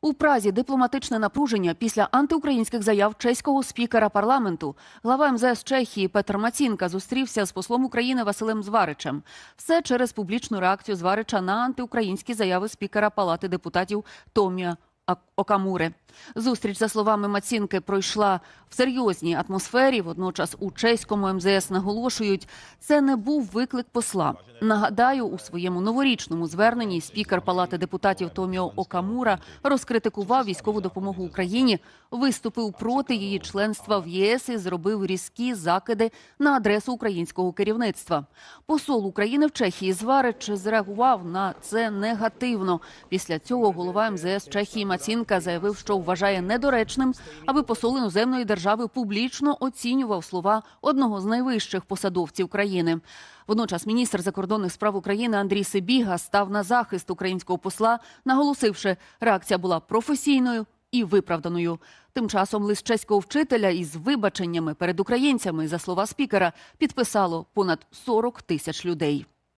У Празі дипломатичне напруження після антиукраїнських заяв чеського спікера парламенту. Глава МЗС Чехії Петр Мацінка зустрівся з послом України Василем Зваричем. Все через публічну реакцію Зварича на антиукраїнські заяви спікера Палати депутатів Томія Окамури. Зустріч, за словами Мацінки, пройшла в серйозній атмосфері. Водночас у чеському МЗС наголошують, це не був виклик посла. Нагадаю, у своєму новорічному зверненні спікер Палати депутатів Томіо Окамура розкритикував військову допомогу Україні, виступив проти її членства в ЄС і зробив різкі закиди на адресу українського керівництва. Посол України в Чехії Зварич зреагував на це негативно. Після цього голова МЗС Чехії Мацінка заявив, що вважає недоречним, аби посол іноземної держави публічно оцінював слова одного з найвищих посадовців країни. Водночас міністр закордонних справ України Андрій Сибіга став на захист українського посла, наголосивши, реакція була професійною і виправданою. Тим часом лист чеського вчителя із вибаченнями перед українцями, за слова спікера, підписало понад 40 тисяч людей.